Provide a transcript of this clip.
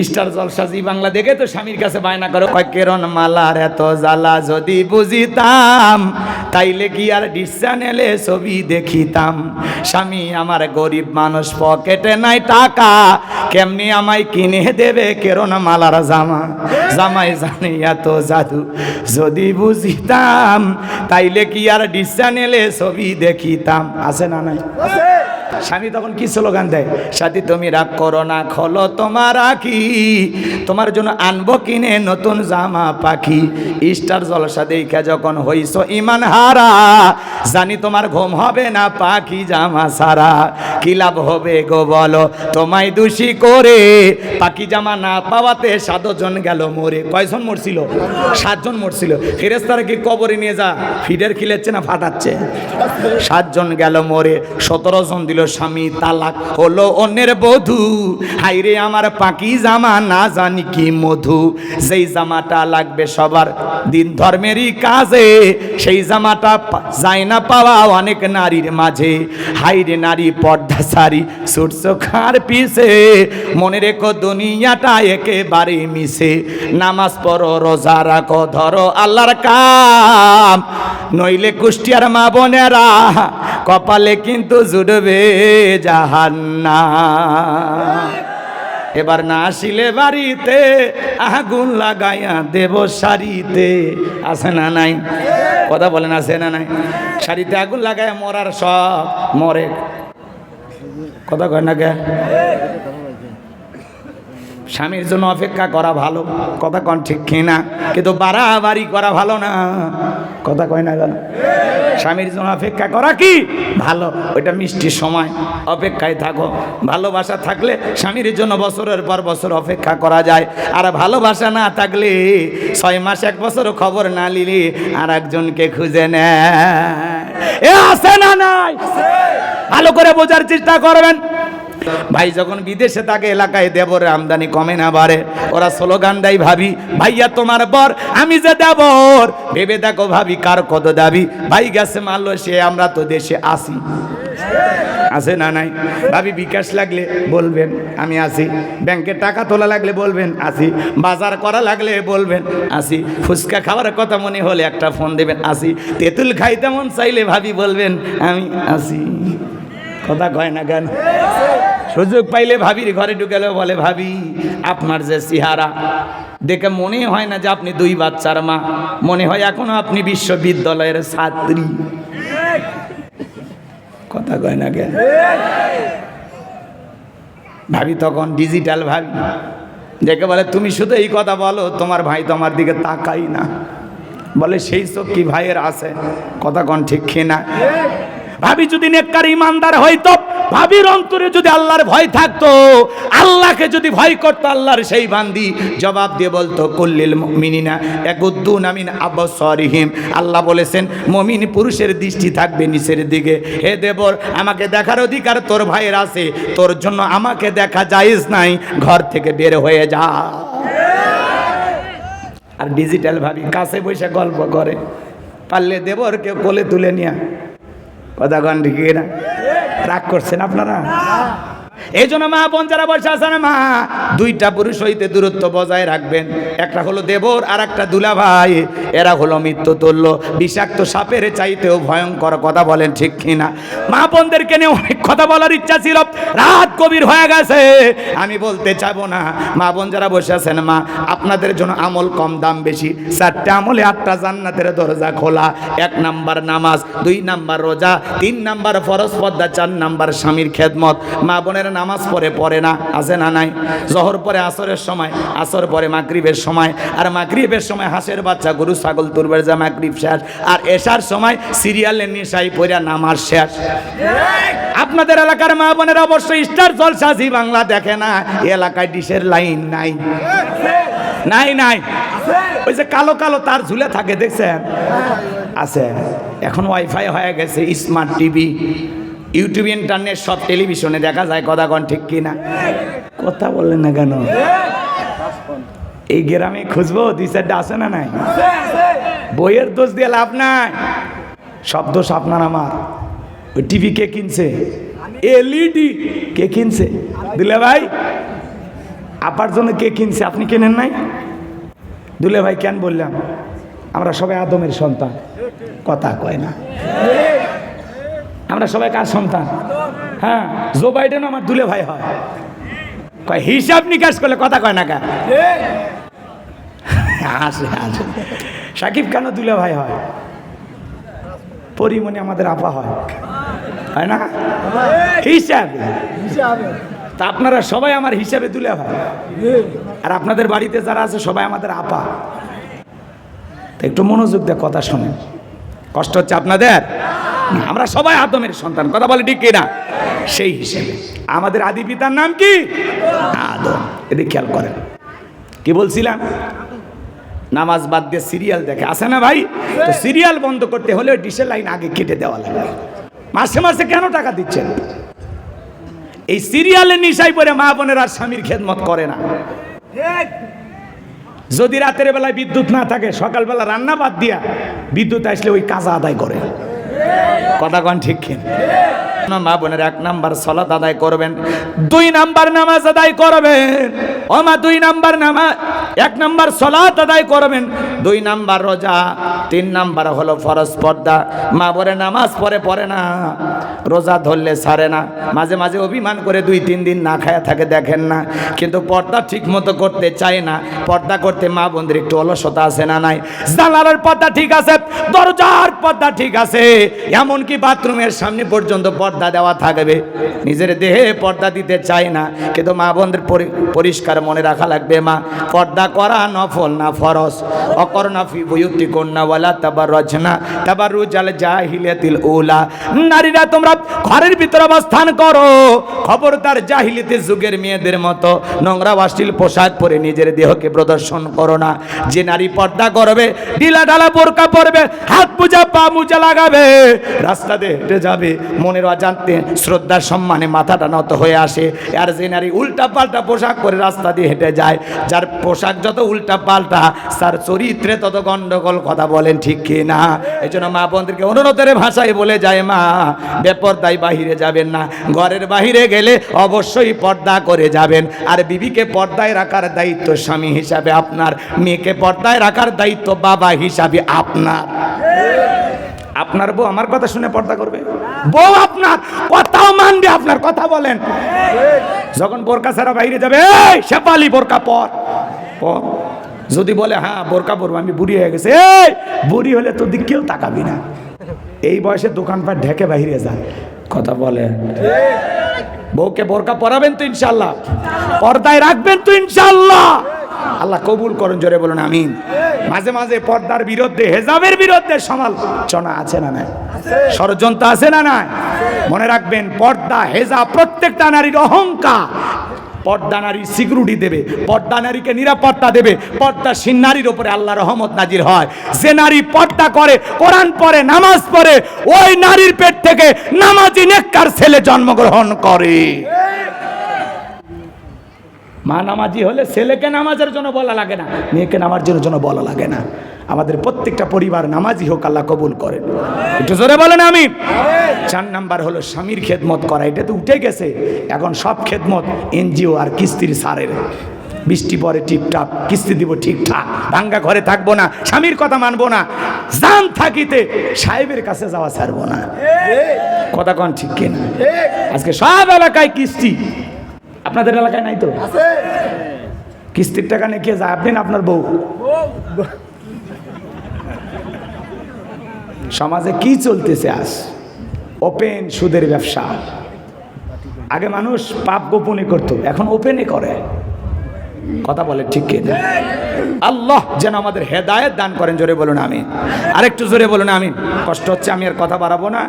Star জলসা জি বাংলা দেখে তো স্বামীর কাছে বায়না করে কেরন মালার এত জ্বালা যদি বুঝিতাম, তাইলে কি আর ডিস চ্যানেলে ছবি দেখিতাম? স্বামী আমার গরিব মানুষ, পকেটে নাই টাকা, কেমনি আমায় কিনে দেবে কেরন মালার জামা? জামাই জানি এত জাদু যদি বুঝিতাম, তাইলে কি আর ডিস চ্যানেলে ছবি দেখিতাম? আছে না নাই? স্বামী তখন কি স্লোগান দেয়? সাথী, তুমি রাগ করো না, খোলো তোমার আখি। তোমার জন্য আনব কিনে নতুন জামা পাখি। স্টার জলসা দেখা যখন হইস ইমান হারা, জানি তোমার ঘুম হবে না পাখি জামা সারা কি লাভ হবে গো বলো, তোমায় দোষী করে পাখি জামা না পাওয়াতে সাতজন গেল মরে। কয়জন মরছিল? সাতজন মরছিল। ফেরেস্তারা কি কবরে নিয়ে যা? ফিডের খিলেচ্ছে না ফাটাচ্ছে? সাতজন গেল মরে। সতেরো জন দিল স্বামী, তালাক হলো অন্যের বধূ। হাইরে আমার পাকি জামা না জানি কি মধু। যেই জামাটা লাগবে সবার দিন ধর্মেরই কাজে, সেই জামাটা যায় না পাওয়া অনেক নারীর মাঝে। হাইরে নারী পর্দা সারি সূর্য খার পিছে। মনে রেখো, দুনিয়াটা একেবারে মিশে নামাজ পড়ো, রোজা রাখো, ধরো আল্লাহর কাম। নইলে কুষ্টিয়ার মা বোনেরা কপালে কিন্তু জুড়বে জাহান্না এবার না আসিলে বাড়িতে, আগুন লাগাইয়া দেব শাড়িতে আছে না নাই? কথা বলেন, আছে না নাই? শাড়িতে আগুন লাগাইয়া মরার সব মরে। কথা কয় না কে? স্বামীর জন্য অপেক্ষা করা ভালো। কথা কন ঠিক কিনা? কিন্তু বাড়াবাড়ি করা ভালো না। কথা কয় না কেন? স্বামীর জন্য অপেক্ষা করা কি? ভালো। ওইটা মিষ্টির সময়। অপেক্ষায় থাকো। ভালোবাসা থাকলে স্বামীর জন্য বছরের পর বছর অপেক্ষা করা যায়। আর ভালোবাসা না থাকলে ছয় মাস এক বছর খবর না নিলে আর একজনকে খুঁজে নেয়। এ না নাই? ভালো করে বোঝার চেষ্টা করবেন। ভাই, যখন বিদেশে থাকে, এলাকায় দেবর আমদানি কমে না বাড়ে। ওরা স্লোগান দেয়, ভাবি, ভাইয়া, তোমার বর, আমি যে দেবর। ভেবে দেখো, ভাবি, কার কত দাবি। ভাই, গেছে মারলো সে আমরা তো দেশে আসি। আছে না নাই? ভাবি, বিকাশ লাগলে বলবেন, আমি আসি। ব্যাংকে টাকা তোলা লাগলে বলবেন, আসি। বাজার করা লাগলে বলবেন, আসি। ফুচকা খাওয়ার কথা মনে হলে একটা ফোন দেবেন, আসি। তেঁতুল খাইতে মন চাইলে ভাবি বলবেন, আমি আসি। কথা কয় না কেন? সুযোগ পাইলে ভাবির ঘরে ঢুকেলে, বলে, ভাবি, আপনার যে চেহারা দেখে মনে হয় না যে আপনি দুই বাচ্চার মা। মনে হয় এখনও আপনি বিশ্ববিদ্যালয়ের ছাত্রী। কথা কয় না কেন ভাবি তখন ডিজিটাল ভাবি। দেখে বলে, তুমি শুধু এই কথা বলো, তোমার ভাই তোমার দিকে তাকাই না। বলে, সেই সব কি ভাইয়ের আছে। কথা কন, ঠিক কিনা ভাবি, যদি নেককার ইমানদার হইতো ভাবির অন্তরে যদি আল্লাহর ভয় থাকতো, আল্লাহকে যদি ভয় করতো, আল্লাহর সেই বান্দি জবাব দিয়ে বলতো, কুল্লিল মুমিনিনা একুদ্দুন আমিন আবসরিহিম। আল্লাহ বলেছেন, মমিন পুরুষের দৃষ্টি থাকবে নিচের দিকে। হে দেবর, আমাকে দেখার অধিকার তোর ভাইয়ের আছে। তোর জন্য আমাকে দেখা জায়েজ নাই। ঘর থেকে বের হয়ে যা। আর ডিজিটাল ভাবি কাছে বসে গল্প করে, পারলে দেবরকে কোলে তুলে নিয়া কথা কন ঠিক না রাগ করছেন আপনারা? এই জন্য মা বোন যারা বসে আছেন মা, দুইটা পুরুষ হইতে দূরত্ব বজায় রাখবেন। একটা হলো দেবর আর একটা দুলা ভাই এরা হলো মৃত্যু তুল্য বিষাক্ত সাপের চাইতেও ভয়ঙ্কর কথা বলেন ঠিক কিনা? মা বোনদেরকে নিয়ে অনেক কথা বলার ইচ্ছা ছিল। রাত কবির হয়ে গেছে। আমি বলতে চাবো না, মা বোন যারা বসে আছেন, মা, আপনাদের জন্য আমল কম দাম বেশি। চারটে আমলে আটটা জান্নাতের দরজা খোলা। এক নাম্বার নামাজ, দুই নাম্বার রোজা, তিন নাম্বার ফরজ পদ্মা চার নাম্বার স্বামীর খেদমত। মা বোনের নামাজ পড়ে পড়ে না, আছে না নাই? জহর পরে আসরের সময়, আসর পরে মাগরিবের সময়, আর মাগরিবের সময় হাঁসের বাচ্চা, গরু, ছাগল তুরবের যা মাগরিব শেষ। আর এসার সময় সিরিয়ালের নিশাই পড়া নামাজ শেষ। আপনাদের এলাকার মা বোনের অবশ্যই স্টার জলসা জি বাংলা দেখে না এলাকায় ডিশের লাইন নাই। নাই নাই। ওই যে কালো কালো তার ঝুলে থাকে, দেখছেন? আছে। এখন ওয়াইফাই হয়ে গেছে স্মার্ট টিভি ইউটিউব, ইন্টারনেট, সব টেলিভিশনে দেখা যায় কথা কন ঠিক কিনা। কথা বললেন না কেন? এই গ্রামে খুঁজবো, দুই চারটা আছে না নাই? বইয়ের দোষ দিয়ে লাভ নাই। সব দোষ আপনার, আমার। ওই টিভি কে কিনছে? এলইডি। কে কিনছে? দিলে ভাই, আপার জন্য কে কিনছে? আপনি কেনেন নাই? দুলে ভাই কেন বললাম? আমরা সবাই আদমের সন্তান। কথা কয় না। আমরা সবাই কার সন্তান? হ্যাঁ জো বাইডেন আমার দুলে ভাই হয়। হিসাব নিকাশ করলে কথা কয় না কা হাসে হাসে সাকিব কেন দুলে ভাই হয়। পরিমণি আমাদের আপা হয়। হয় না? হিসাবে। তা আপনারা সবাই আমার হিসাবে তুলে ভাই। আর আপনাদের বাড়িতে যারা আছে, সবাই আমাদের আপা। তো একটু মনোযোগ দেয় কথা শোনেন। কষ্ট হচ্ছে আপনাদের? আমরা সবাই আদমের সন্তান, কথা বলে ঠিক কিনা? সেই হিসেবে। আমাদের আদি পিতার নাম কি? আদম। এদিকে খেয়াল করেন। কি বলছিলাম? নামাজ বাদ দিয়ে সিরিয়াল দেখে। আসে না ভাই? তো সিরিয়াল বন্ধ করতে হলে ডিসেল লাইন আগে কেটে দেওয়া লাগে। মাসে মাসে কেন টাকা দিচ্ছেন? এই সিরিয়ালের নিশাই পরে মা বোনের আর স্বামীর খেদমত করে না। যদি রাতের বেলায় বিদ্যুৎ না থাকে, সকালবেলা রান্না বাদ দিয়া বিদ্যুৎ আসলে ওই কাজা আদায় করে। কথা কন ঠিক কিনা? মা বোনের এক নাম্বার সলাত আদায় করবেন। দুই নাম্বার নামাজ আদায় করবেন। ও মা দুই নাম্বার নামাজ। এক নাম্বার সলাত আদায় করবেন, দুই নাম্বার রোজা, তিন নাম্বার হলো ফরজ পর্দা। মা বলে, নামাজ পরে পড়ে না, রোজা ধরলে সারে না। মাঝে মাঝে অভিমান করে দুই, তিন দিন না খায়া থাকে, দেখেন না। কিন্তু পর্দা ঠিক মতো করতে চায় না। পর্দা করতে মা বোনদের একটু অলসতা আছে না নাই? জানালার পর্দা ঠিক আছে, দরজার পর্দা ঠিক আছে, এমনকি বাথরুমের সামনে পর্যন্ত পর্দা দেওয়া থাকবে। নিজের দেহে পর্দা দিতে চায় না, কিন্তু মা বোনদের পরি- পরিষ্কার মনে রাখা লাগবে মা। পর্দা করা নফল না ফরস অকর্ণা ফি বুয়ুতি কন্যা ওয়ালা তাবার রচনা তাবার রুজাল জাহিলিয়াতিল উলা। নারীরা তোমরা ঘরের ভিতরে অবস্থান করো। খবরদার জাহিলিতে যুগের মেয়েদের মতো নোংরা অশ্লীল পোশাক পরে নিজের দেহকে প্রদর্শন করো না। যে নারী পর্দা করবে, ঢিলা ঢালা বোরকা পরবে, হাত পূজা, পা মুজা লাগাবে, রাস্তা দিয়ে হেঁটে যাবে। মনের অজান্তে শ্রদ্ধা, সম্মানে মাথাটা নত হয়ে আসে। আর যে নারী উল্টা পাল্টা পোশাক পরে রাস্তা দিয়ে হেঁটে যায়, যার পোশাক যত উল্টা পাল্টা তার চরিত্রে তত গন্ডগোল কথা বলেন, ঠিক কি না এই জন্য মা বোনদেরকে অনুরোধের ভাষায় বলে যায়, মা, বেপর্দায় বাহিরে যাবেন না। ঘরের বাহিরে গেলে অবশ্যই পর্দা করে যাবেন। আর বিবিকে পর্দায় রাখার দায়িত্ব স্বামী হিসাবে আপনার। মেয়েকে পর্দায় রাখার দায়িত্ব বাবা হিসাবে আপনার। আপনার বউ আমার কথা শুনে পর্দা করবে? বউ আপনার, কথাও মানবে, আপনার কথা বলেন। যখন বোরকা ছাড়া বাইরে যাবে শেপালি বোরকা পর। যদি বলে হ্যাঁ বোরকা পরবো, আমি বুড়ি হয়ে গেছে। এই, বুড়ি হলে তোর দিক কেউ তাকাবি না। এই বয়সে দোকানপাট ঢেকে বাইরে যায় কথা বলে। বউকে বোরকা পরাবেন তো ইনশাল্লাহ পর্দায় রাখবেন তো ইনশাল্লাহ আল্লাহ কবুল করুন, জোরে বলুন, আমিন। মাঝে মাঝে পর্দার বিরুদ্ধে, হেজাবের বিরুদ্ধে সমালোচনা আছে না নাই? ষড়যন্ত্র আছে না নাই? মনে রাখবেন, পর্দা হেজা প্রত্যেকটা নারীর অহংকার। পর্দা নারী সিকিউরিটি দেবে, পর্দা নারীকে নিরাপত্তা দেবে পর্দাসীন নারীর উপরে আল্লাহ রহমত নাজির হয়। যে নারী পর্দা করে, কোরআন পড়ে, নামাজ পড়ে, ওই নারীর পেট থেকে নামাজি নেককার ছেলে জন্মগ্রহণ করে। মা নামাজি হলে ছেলেকে নামাজের জন্য বলা লাগে না, মেয়েকে নামাজের জন্য বলা লাগে না। আমাদের প্রত্যেকটা পরিবার নামাজি হোক আল্লাহ কবুল করেন। একটু জোরে বলেন আমি চার নাম্বার হলো স্বামীর খেদমত করা। এটা তো উঠে গেছে। এখন সব খেদমত এনজিও আর কিস্তির সারের। বৃষ্টি পরে টিপটাপ কিস্তি দিব ঠিকঠাক। ভাঙ্গা ঘরে থাকব না স্বামীর কথা মানবো না। জান থাকিতে সাহেবের কাছে যাওয়া ছাড়বো না। কথা কন ঠিক কিনা? আজকে সব এলাকায় কিস্তি। আপনাদের এলাকায় নাই তো? কিস্তির টাকা নিয়ে কে যায়? আপনি না আপনার বউ। সমাজে কি চলতেছে আজ? ওপেন সুদের ব্যবসা। আগে মানুষ পাপ গোপনে করত, এখন ওপেনে করে। কথা বলে ঠিক কে? আল্লাহ যেন আমাদের হেদায়ত দান করেন, জোরে বলুন আমি আরেকটু জোরে বলুন আমি কষ্ট হচ্ছে, আমি আর কথা বাড়াবো না।